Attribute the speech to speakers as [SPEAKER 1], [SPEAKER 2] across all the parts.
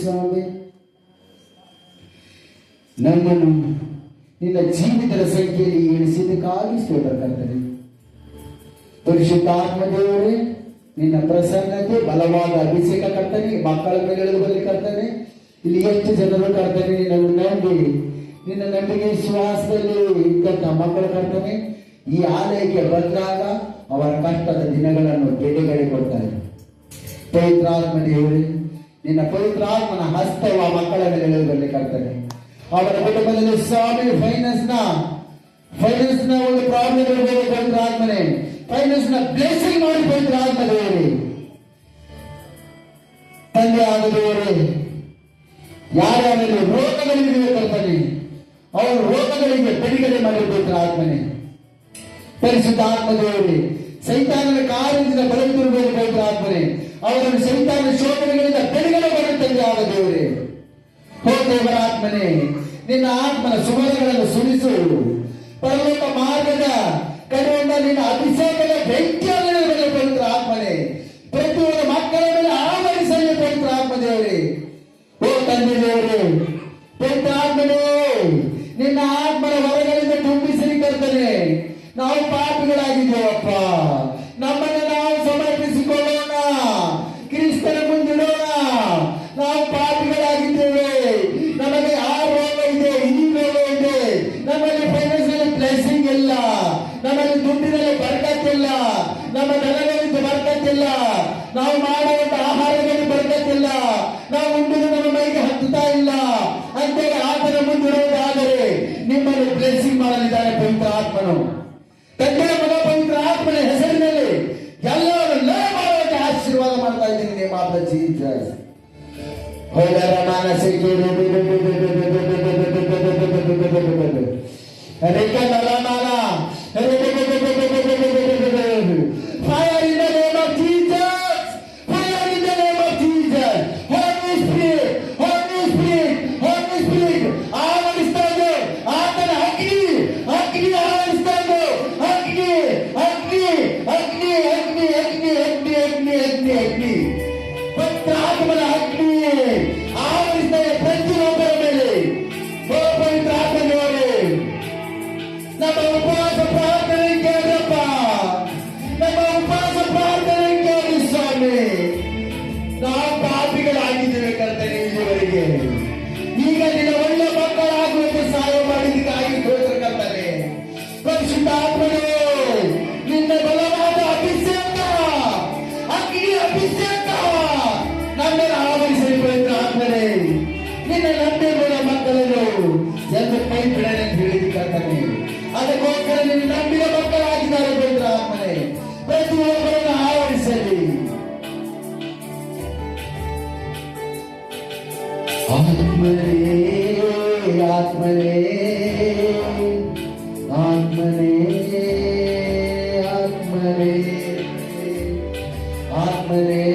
[SPEAKER 1] ಸ್ವಾಮಿ? ನಮ್ಮನ್ನು ನಿನ್ನ ಜೀವಿತರ ಸಂಖ್ಯೆಯಲ್ಲಿ ಎಣಿಸಿದ್ದಕ್ಕಾಗಿ ಸ್ತೋತ್ರ ಕರ್ತನೆ. ಪರಿಶುದ್ಧಾತ್ಮ ದೇವರೇ ನಿನ್ನ ಪ್ರಸನ್ನತೆ, ಬಲವಾದ ಅಭಿಷೇಕ ಕರ್ತನೆ, ಮಕ್ಕಳ ಮೇಲೆ ಬರಲಿ ಕರ್ತನೆ. ಇಲ್ಲಿ ಎಷ್ಟು ಜನರು ಕರ್ತನೆ ನಿನ್ನನ್ನು ನಂಬಿ ನಿನ್ನ ನಂಬಿಕೆ ವಿಶ್ವಾಸದಲ್ಲಿ ಇದ್ದಂತ ಮಕ್ಕಳು ಕರ್ತನೆ, ಈ ಆಲಯಕ್ಕೆ ಬಂದಾಗ ಅವರ ಕಷ್ಟದ ದಿನಗಳನ್ನು ಗೆಡೆಗಡೆ ಕೊಡ್ತಾರೆ. ಪವಿತ್ರಾತ್ಮ ದೇವರೇ ನಿನ್ನ ಪವಿತ್ರಾತ್ಮನ ಹಸ್ತವ ಮಕ್ಕಳ ಮೇಲೆ ಎಳೆಯುವುದರಲ್ಲಿ ಕರ್ತನೆ. ಅವರ ಕುಟುಂಬದಲ್ಲಿ ಸ್ವಾಮಿ ಫೈನಾನ್ಸ್ನ ಫೈನಾನ್ಸ್ನ ಒಂದು ಪ್ರಾಬ್ಲಮ್ ಇರಬಹುದು ಪವಿತ್ರಾತ್ಮನೆ ಫೈನಾನ್ಸ್ನ ಬ್ಲೆಸಿಂಗ್ ಮಾಡಿ ಪವಿತ್ರಾತ್ಮ ದೇವರೇ. ತಂದೆ ಆಗದವರೇ ಯಾರ್ಯಾರಲ್ಲಿ ರೋಗಗಳಿಗೆ ಕರ್ತನೆ, ಅವರು ರೋಗಗಳಿಗೆ ಬಿಡುಗಡೆ ಮಾಡಿ ಪವಿತ್ರಾತ್ಮನೆ ಪರಿಶುದ್ಧ ಆತ್ಮದೇವರೇ ಸೈತಾನನ ಕಾರ್ಯದಿಂದ ಬರುತ್ತಿರುವುದು ಪವಿತ್ರ ಆತ್ಮನೆ. ಅವರನ್ನು ಸೈತಾನ ಶೋಧನೆಗಳಿಂದ ಬಿಡುಗಡೆ ಮಾಡುತ್ತದೆ ಆದ ದೇವರೇ. ಹೋ ದೇವರ ಆತ್ಮನೇ, ನಿನ್ನ ಆತ್ಮನ ಸುಮರಗಳನ್ನು ಸುರಿಸು. ಪರಲೋಕ ಮಾರ್ಗದ ಕಡೆಯಿಂದ ನಿನ್ನ ಅಭಿಷೇಕದ ಬೆಂಕಿಯನ್ನು ಪವಿತ್ರ ಆತ್ಮನೇ. ಪ್ರತಿಯೊಂದು ಮಕ್ಕಳ ಮೇಲೆ ಆವರಿಸಲಿ ಪವಿತ್ರ ಆತ್ಮ ದೇವರೇ ಹೋ ತಂದೆ ದೇವರೇ, ಪವಿತ್ರ ಆತ್ಮನೇ, ನಿನ್ನ ಆತ್ಮನ ಹೊರಗಳಿಂದ ತುಂಬಿಸಲಿ ಕರ್ತನೆ. ನಾವು ಪಾಪಿಗಳಾಗಿದ್ದೇವಪ್ಪ. ನಮ್ಮನ್ನು ನಮ್ಮಲ್ಲಿ ದುಡ್ಡಿನಲ್ಲಿ ಬರ್ಕತ್ತಿಲ್ಲ. ನಮ್ಮ ದನಗಳಿಗೆ ಬರ್ಕತ್ತಿಲ್ಲ. ನಾವು ಮಾಡುವಂತ 过来 Atmane, Atmane, Atmane, Atmane.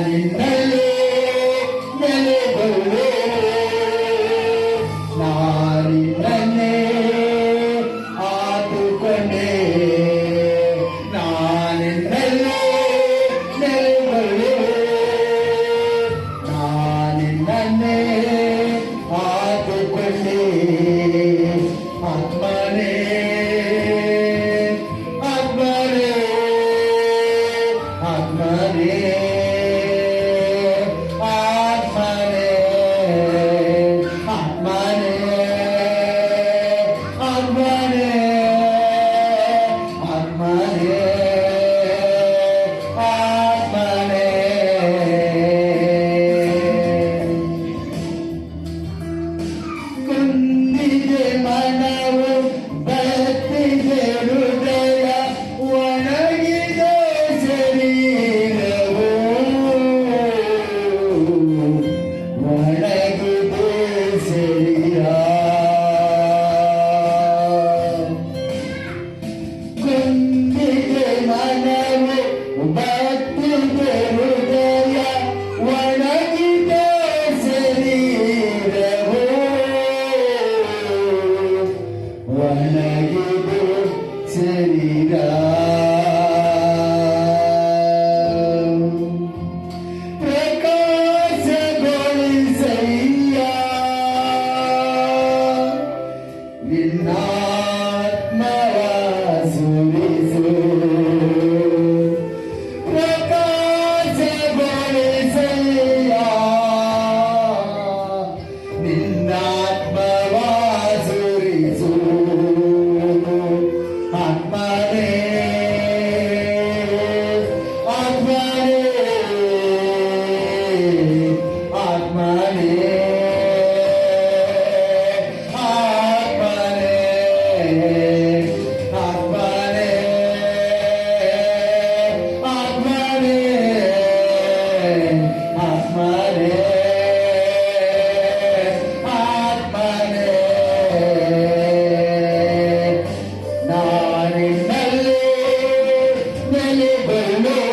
[SPEAKER 1] Melo, Melo, Melo, Melo, Sundi de Manav. ಮೇಲೆ ಬರಲೇ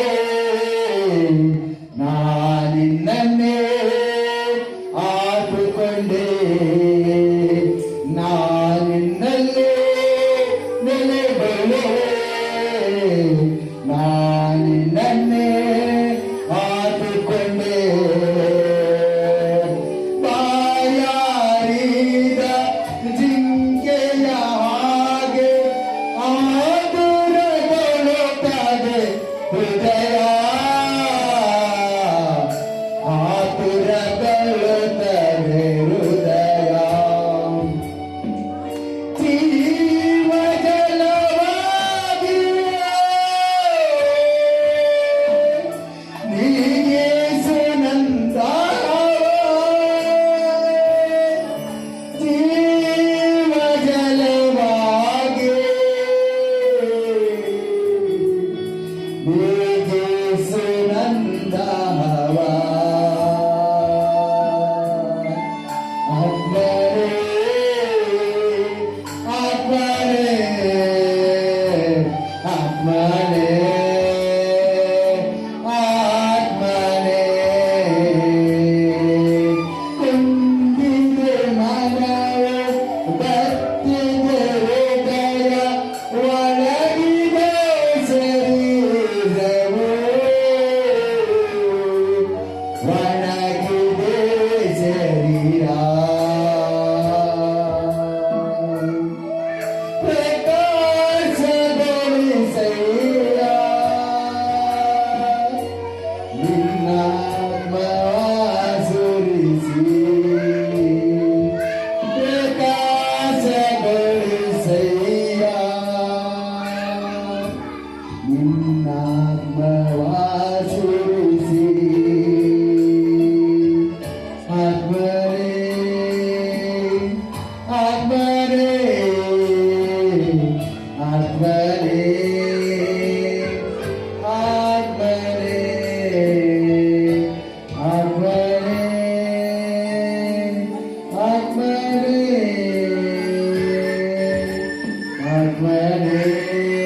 [SPEAKER 1] Advent.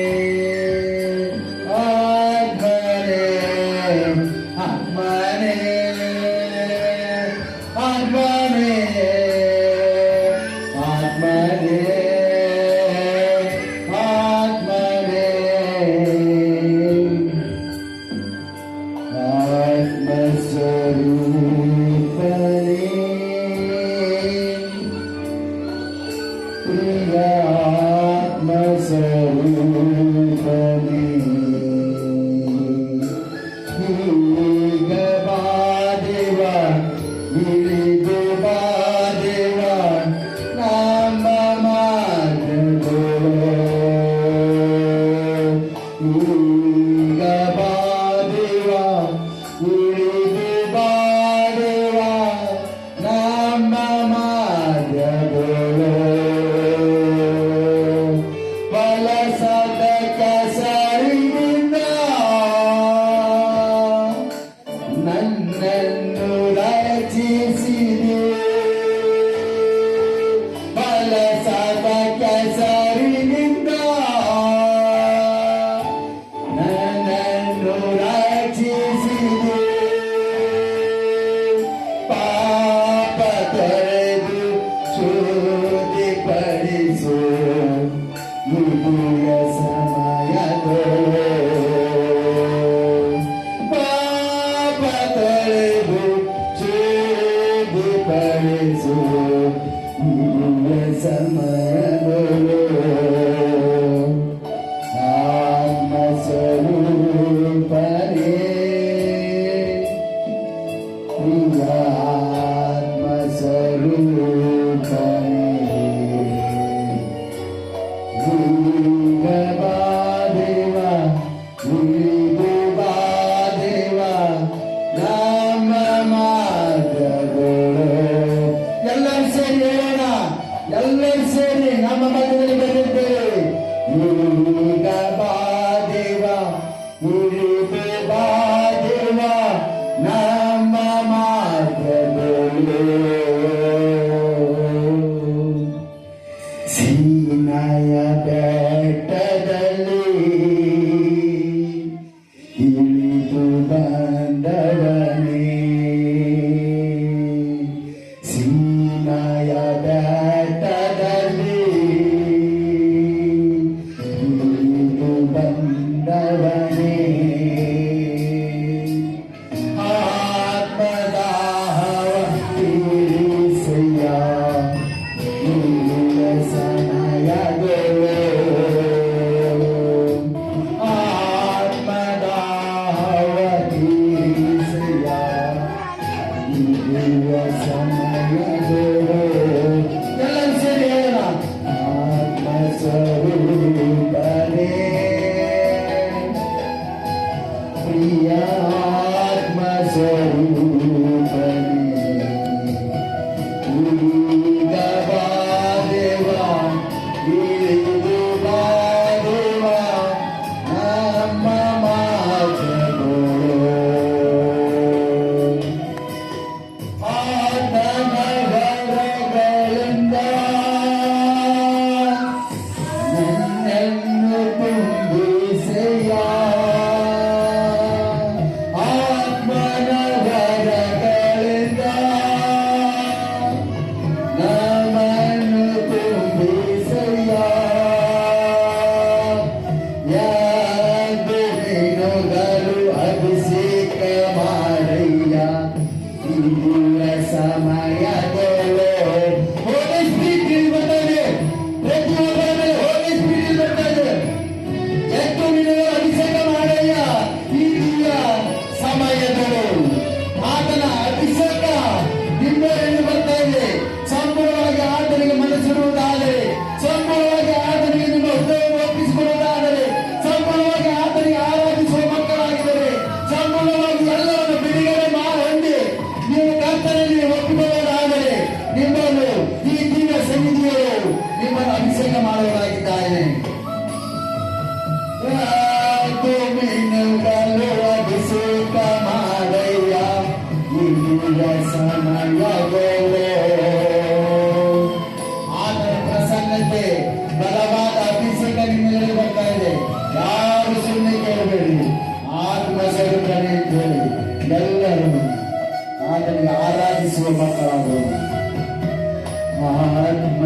[SPEAKER 1] गरु अभिषेक समय ಆತನ ಪ್ರಸನ್ನತೆ ಬಲವಾದ ಅಭಿಷೇಕ ನಿಮ್ಮೆಲ್ಲರೂ ಬರ್ತಾ ಇದೆ ಯಾರು ಸುಮ್ಮನೆ ಕೇಳಬೇಡಿ ಆತ್ಮ ಸ್ವರೂಪನೇ ಅಂತ ಹೇಳಿ ಎಲ್ಲರೂ ಆತನಿಗೆ ಆರಾಧಿಸುವ ಮಕ್ಕಳಾಗೋದು ಆತ್ಮ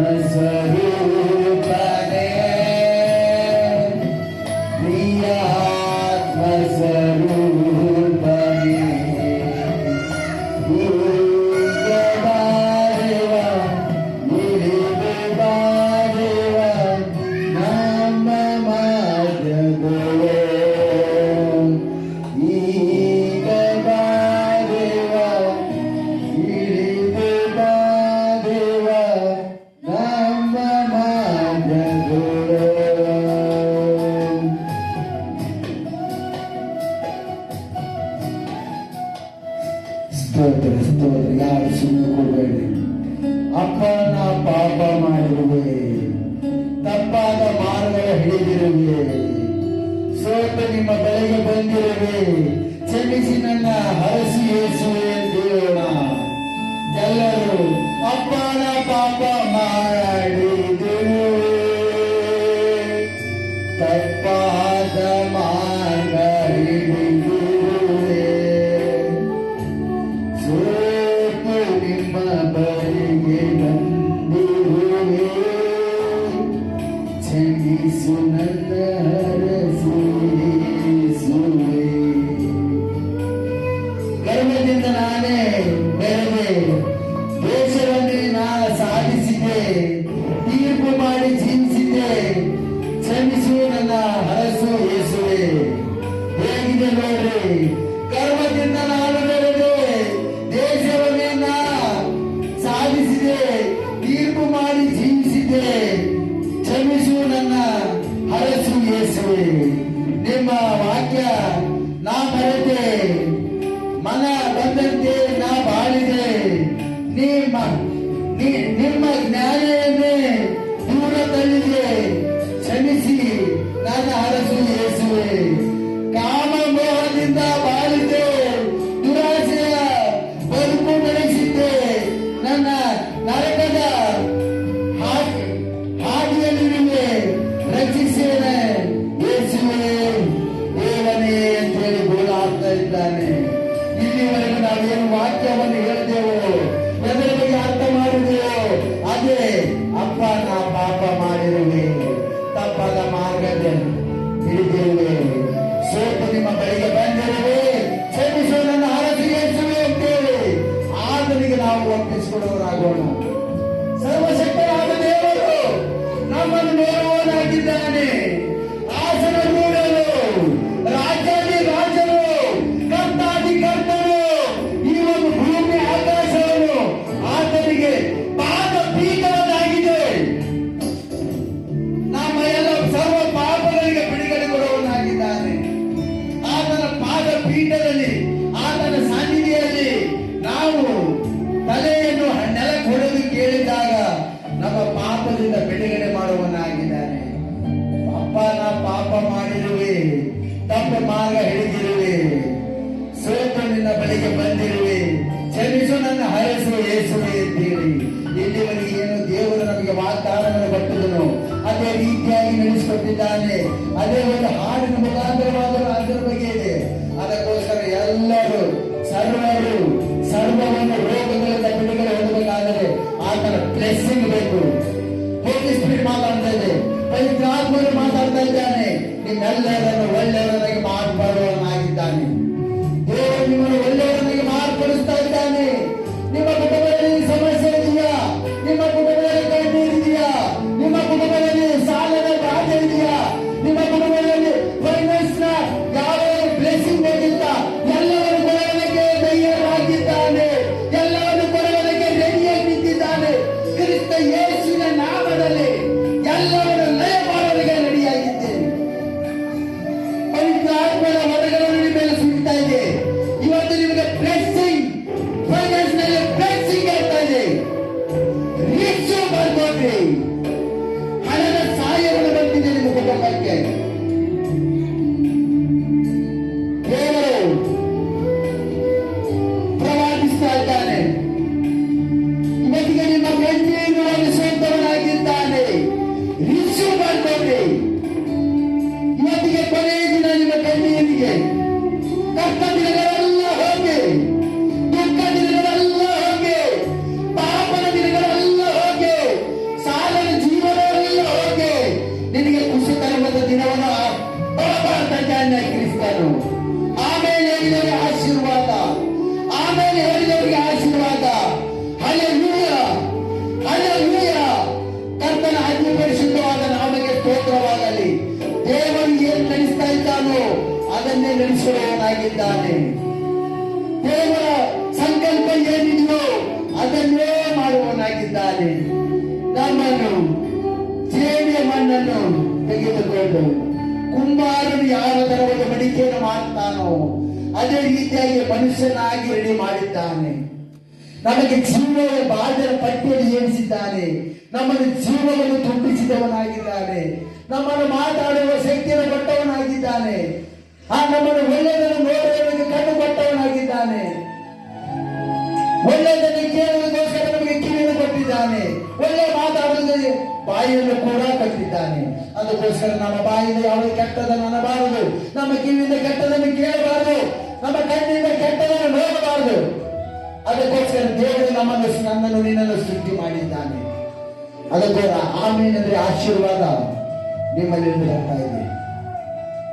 [SPEAKER 1] सुनते हैं Amen. ಅಲ್ಲಿ ಜಾತ್ರೆ ಮಾತಾಡ್ತಾ ಇದ್ದಾನೆ. ನಿಮ್ಮೆಲ್ಲರನ್ನು ಒಳ್ಳೆಯವರಾಗಿ ಮಾರ್ಪಡುವನಾಗಿದ್ದಾನೆ ದೇವರು ನಿಮ್ಮನ್ನು ಒಳ್ಳೆಯ ನಡೆಸುವವನಾಗಿದ್ದಾನೆ ದೇವರ ಸಂಕಲ್ಪ ಏನಿದೆಯೋ ಅದನ್ನೇ ಮಾಡುವನಾಗಿದ್ದಾನೆ ನಮ್ಮನ್ನು ಜೇಡಿಯ ಮಣ್ಣನ್ನು ತೆಗೆದುಕೊಂಡು ಕುಂಬಾರನು ಯಾರ ತರವಾದ ಮಡಿಕೆಯನ್ನು ಮಾಡುತ್ತಾನೋ, ಅದೇ ರೀತಿಯಾಗಿ ಮನುಷ್ಯನಾಗಿ ರೆಡಿ ಮಾಡಿದ್ದಾನೆ. ನಮಗೆ ಜೀವನದ ಬಾಧ್ಯ ಪಟ್ಟಿಯಲ್ಲಿ ಏರಿಸಿದ್ದಾನೆ ನಮ್ಮನ್ನು ಜೀವವನ್ನು ತುಂಬಿಸಿದವನಾಗಿದ್ದಾನೆ. ನಮ್ಮನ್ನು ಮಾತಾಡುವ ಶಕ್ತಿಯನ್ನು ಕೊಟ್ಟವನಾಗಿದ್ದಾನೆ. ಆ ನಮ್ಮನ್ನು ಒಳ್ಳೆಯದನ್ನು ನೋಡುವುದಕ್ಕೆ ಕಣ್ಣು ಕೊಟ್ಟವನಾಗಿದ್ದಾನೆ ಒಳ್ಳೆಯದನ್ನು ಕೇಳುವುದಕ್ಕೋಸ್ಕರ ನಮಗೆ ಕಿವಿಯನ್ನು ಕೊಟ್ಟಿದ್ದಾನೆ. ಒಳ್ಳೆಯ ಮಾತಾಡುವುದಕ್ಕೆ ಬಾಯಿಯನ್ನು ಕೂಡ ಕಟ್ಟಿದ್ದಾನೆ. ಅದಕ್ಕೋಸ್ಕರ ನಮ್ಮ ಬಾಯಿಂದ ಯಾವುದೇ ಕೆಟ್ಟದನ್ನು ಅನ್ನಬಾರದು. ನಮ್ಮ ಕಿವಿಯಿಂದ ಕೆಟ್ಟದನ್ನು ಕೇಳಬಾರದು. ನಮ್ಮ ಕಣ್ಣಿಂದ ಕೆಟ್ಟದನ್ನು ನೋಡಬಾರದು. ಅದಕ್ಕೋಸ್ಕರ ದೇವರು ನಮ್ಮನ್ನು ನನ್ನನ್ನು ನಿನ್ನನ್ನು ಸೃಷ್ಟಿ ಮಾಡಿದ್ದಾನೆ. ಅದಕ್ಕೋಸ್ಕರ ಆಮೇಲೆ ಆಶೀರ್ವಾದ ನಿಮ್ಮಲ್ಲಿ ಬರ್ತಾ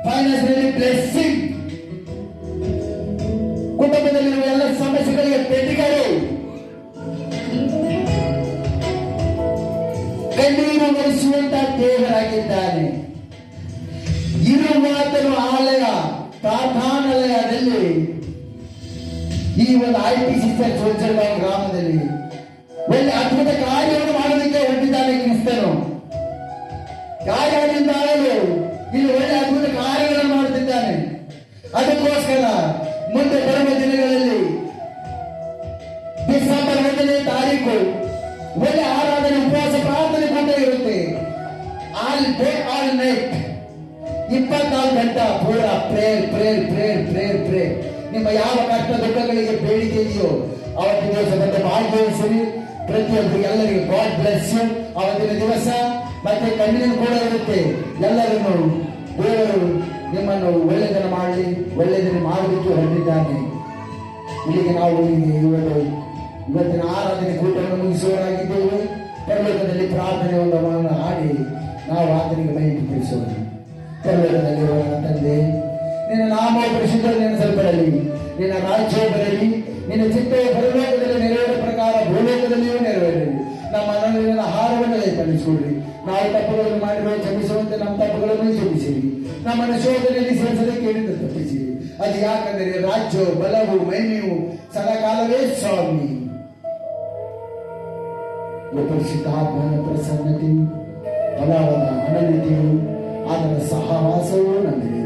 [SPEAKER 1] ಫೈನಾನ್ಸ್ ಬ್ಲೆಸ್ಸಿಂಗ್ ಕುಟುಂಬದಲ್ಲಿರುವ ಎಲ್ಲ ಸಮಸ್ಯೆಗಳಿಗೆ ಪೆಟ್ಟಿಗಳು ಕಣ್ಣೀರು ಒರೆಸುವಂತ ದೇವರಾಗಿದ್ದಾನೆ. ಇರುವಾತನು ಆಲಯ, ಪ್ರಾರ್ಥನಾಲಯದಲ್ಲಿ, ಈ ಒಂದು ಐ ಟಿ ಸಿ ಗ್ರಾಮದಲ್ಲಿ. ಒಳ್ಳೆ ಅದ್ಭುತ ಕಾರ್ಯವನ್ನು ಮಾಡೋದಕ್ಕೆ ಹೊರಟಿದ್ದಾನೆ ಕ್ರಿಸ್ತನು. ಕಾರ್ಯಗಳಿಂದಾಗಲು ಇಲ್ಲಿ ಒಳ್ಳೆ ಅದ್ಭುತ ಅದಕ್ಕೋಸ್ಕರ ಮುಂದೆ ಬರುವ ದಿನಗಳಲ್ಲಿ ಡಿಸೆಂಬರ್ ಒಂದನೇ ತಾರೀಕು, ಒಳ್ಳೆ ಆರಾಧನೆ, ಉಪವಾಸ, ಪ್ರಾರ್ಥನೆ ಕೂಡ ಇರುತ್ತೆ. ಆಲ್ ಡೇ ಆಲ್ ನೈಟ್ ಇಪ್ಪತ್ನಾಲ್ಕು ಗಂಟಾ ಪೂರ ಪ್ರೇರ್ ಪ್ರೇರ್ ಪ್ರೇರ್ ಪ್ರೇರ್ ಪ್ರೇರ್ ನಿಮ್ಮ ಯಾವ ಕಷ್ಟ ದುಃಖಗಳಿಗೆ ಬೇಡಿಕೆ ಇದೆಯೋ, ಅವತ್ತಿನ ದಿವಸ ಬಂದು ಭಾಗವಹಿಸಿರಿ ಪ್ರತಿಯೊಬ್ಬರು ಎಲ್ಲರಿಗೆ ಗಾಡ್ ಬ್ಲೆಸ್ ಯು ಅವತ್ತಿನ ದಿವಸ ಮತ್ತೆ ಕಣ್ಣಿನ ಕೂಡ ಇರುತ್ತೆ. ಎಲ್ಲರನ್ನು ದೇವರು ನಿಮ್ಮನ್ನು ಒಳ್ಳೆಯದನ್ನು ಮಾಡಲಿ ಒಳ್ಳೆಯದನ್ನು ಮಾಡಲಿಕ್ಕೆ ಹೊರಟಿದ್ದಾನೆ. ಇಲ್ಲಿಗೆ ನಾವು ಇವತ್ತು ಇವತ್ತಿನ ಆರಾಧನೆ ಕೂಟವನ್ನು ಮುಗಿಸುವವರಾಗಿದ್ದೇವೆ. ಪರಲೋಕದಲ್ಲಿ ಪ್ರಾರ್ಥನೆ ಒಂದು ಹಾಡಿ ನಾವು ಆತನಿಗೆ ಮೈ ತಿಳಿಸೋಣ. ನನ್ನ ತಂದೆ, ನಿನ್ನ ನಾಮ ಪರಿಶುದ್ಧ ನೆನೆಸಲ್ಪಡಲಿ. ನಿನ್ನ ರಾಜ್ಯ ಬರಲಿ. ನಿನ್ನ ಚಿತ್ತವು ಪರಲೋಕದಲ್ಲಿ ನೆರವೇರ ಪ್ರಕಾರ ಭೂಲೋಕದಲ್ಲಿಯೂ ನೆರವೇರಲಿ. ನಮ್ಮ ಅನನ್ಯನ ಆಹಾರವನ್ನು ದಯಪಾಲಿಸಿಕೊಡ್ರಿ ನಾವು ತಪ್ಪುಗಳನ್ನು ಮಾಡಿರುವ ಕ್ಷಮಿಸುವಂತೆ ನಮ್ಮ ತಪ್ಪುಗಳನ್ನು ಕ್ಷಮಿಸಿರಿ ನಮ್ಮನ್ನು ಶೋಧನೆಯಲ್ಲಿ ಸೇರಿಸದೆ ಕೇಳಿದ ತಪ್ಪಿಸಿರಿ. ಅದು ಯಾಕಂದರೆ ರಾಜ್ಯ, ಬಲವು, ಮಹಿಮೆಯು, ಸದಾಕಾಲವೇ ಸ್ವಾಮಿ. ಪರಿಶುದ್ಧಾತ್ಮನ ಪ್ರಸನ್ನತೆ ಫಲವಾದ ಅನನ್ಯತೆಯು ಅದರ ಸಹವಾಸವೂ ನಮಗೆ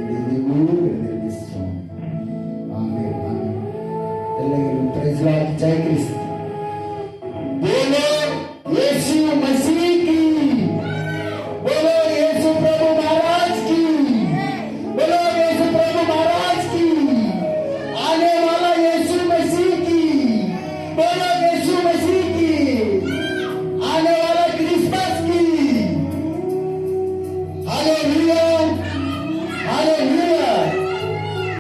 [SPEAKER 1] ಸ್ವಾಮಿ. ಎಲ್ಲರಿಗೂ ಪ್ರೈಸ್ ಜಯ ಕ್ರಿಸ್ತ.